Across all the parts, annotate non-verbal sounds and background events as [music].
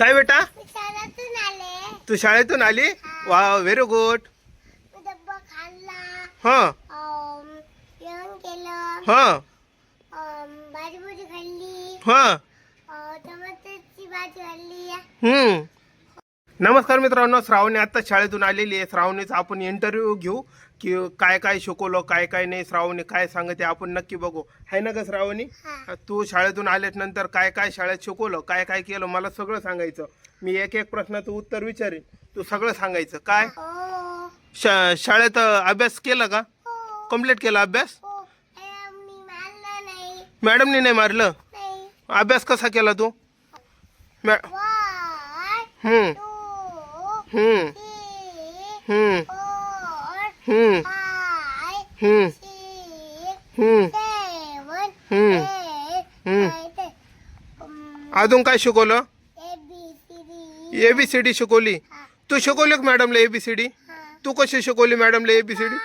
काय बेटा? शाळेतून आले. तू शाळेतून आली? वा व्हेरी गुड हा. हा. हा. हम्म. नमस्कार मित्रांनो श्रावणी आता शाळेतून आलेली आहे. श्रावणीचा आपण इंटरव्ह्यू घेऊ की काय काय शिकवलं काय काय नाही श्रावणी काय सांगते आपण नक्की बघू. आहे ना का श्रावणी? हा. तू शाळेतून आल्याच नंतर काय काय शाळेत शिकवलं काय काय केलं मला सगळं सांगायचं. मी एक एक प्रश्नाचं उत्तर विचारेन. तू सगळं सांगायचं. काय? हो. शा शाळेत अभ्यास केला का? हो. कंप्लीट केला अभ्यास? हो. मॅडमनी नाही मारलं? अभ्यास कसा केला तू? मॅ हम्म. हम्म. हम्म. हम्म. हम्म. हम्म. हम्म. हम्म. अजून काय शिकवलं? A B C D ABCD शिकवली. तू शिकवली का मॅडमला एबीसीडी हा तू कशी शिकवली मॅडमला एबीसीडी [laughs]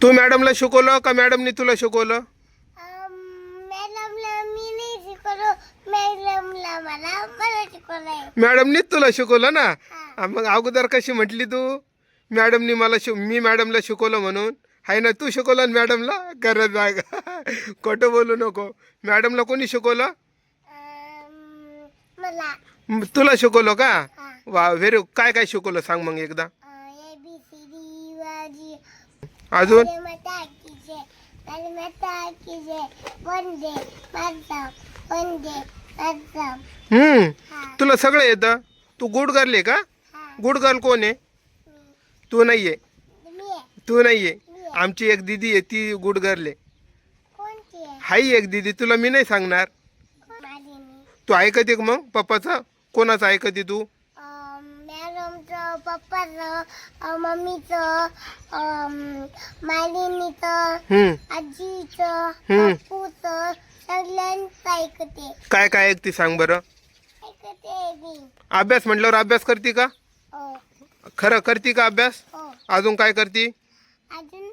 तू मॅडमला शिकवलं का मॅडमनी तुला शिकवलं अम, मॅडमला मी नाही शिकवलो मॅडमला मला मला शिकवलंय मॅडमनीच तुला शिकवलं ना? मग अगोदर कशी म्हटली तू? मॅडमनी मला शिक मी मॅडमला शिकवलं म्हणून. हाय ना तू शिकवलं ना मॅडमला? करत जाग [laughs] खोटं बोलू नको. मॅडमला कोणी शिकवलं? तुला शिकवलं का? वा व्हेरी काय काय शिकवलं सांग मग एकदा. वाजी अजून? वंदे. हम्म. तुला सगळं येतं? तू गुड गर्ल आहे का? गुड गर्ल कोण आहे? तू नाही आहे. तू नाही आहे. आमची एक दिदी आहे ती गुड गर्ल आहे? हाई एक दिदी तुला मी नाही सांगणार. तू ऐकते का मग पप्पाचं? कोणाचं ऐकते तू? मॅडमचं पप्पाचं मम्मीचं मालिनीचं आजीचं ऐकते काय काय ऐकते सांग बरं. ऐकते मी. अभ्यास म्हटल्यावर अभ्यास करते का? हो. खरं करते का अभ्यास? हो. अजून काय करते? अजून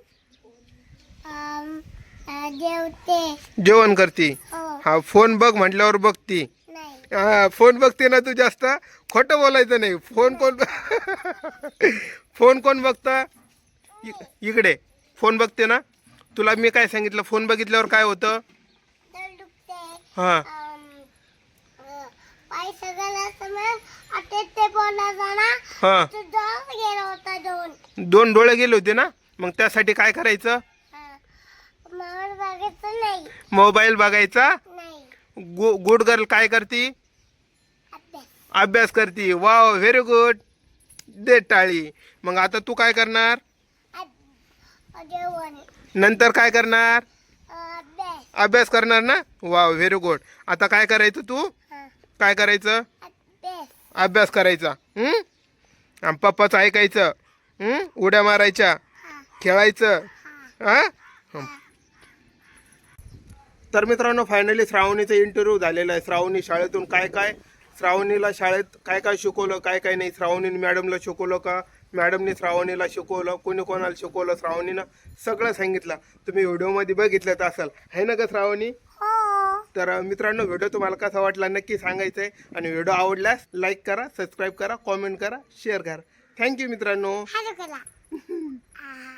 अम, अ, जेवते. जेवण करते. हो. हा फोन बघ म्हटल्यावर बघती. नाही. हा फोन बघते ना तू जास्त? खोटं बोलायचं नाही. फोन कोण फोन कोण बघता? इ- इकडे. फोन बघते ना? तुला मी काय सांगितलं? फोन बघितल्यावर काय होतं? हां. हां. दोन दोन. डोळे गेले होते ना? मग त्यासाठी काय करायचं? मोबाईल बघायचा नाही. गु गुड गर्ल काय करती? अभ्यास. करती. वाव व्हेरी गुड दे टाळी. मग आता तू काय करणार? जेवण नंतर काय करणार? अभ्यास करणार ना? वाव व्हेरी गुड आता काय करायचं तू? काय करायचं? अभ्यास. करायचा. हं? आणि पप्पाचं ऐकायचं. हं? उड्या मारायच्या. खेळायचं. हं. तर मित्रांनो फायनली श्रावणीचा इंटरव्ह्यू झालेला आहे. श्रावणी शाळेतून काय काय श्रावणीला शाळेत काय काय शिकवलं काय काय नाही? श्रावणीने मॅडमला शिकवलं का? मॅडमने श्रावणीला शिकवलं कोणी कोणाला शिकवलं श्रावणीनं? सगळं सांगितलं. तुम्ही व्हिडिओमध्ये बघितलं असाल. आहे ना का श्रावणी? हो. तर मित्रांनो व्हिडिओ तुम्हाला कसा वाटला नक्की सांगायचं आहे आणि व्हिडिओ आवडल्यास लाईक करा सबस्क्राईब करा कॉमेंट करा शेअर करा. थँक्यू मित्रांनो. [laughs]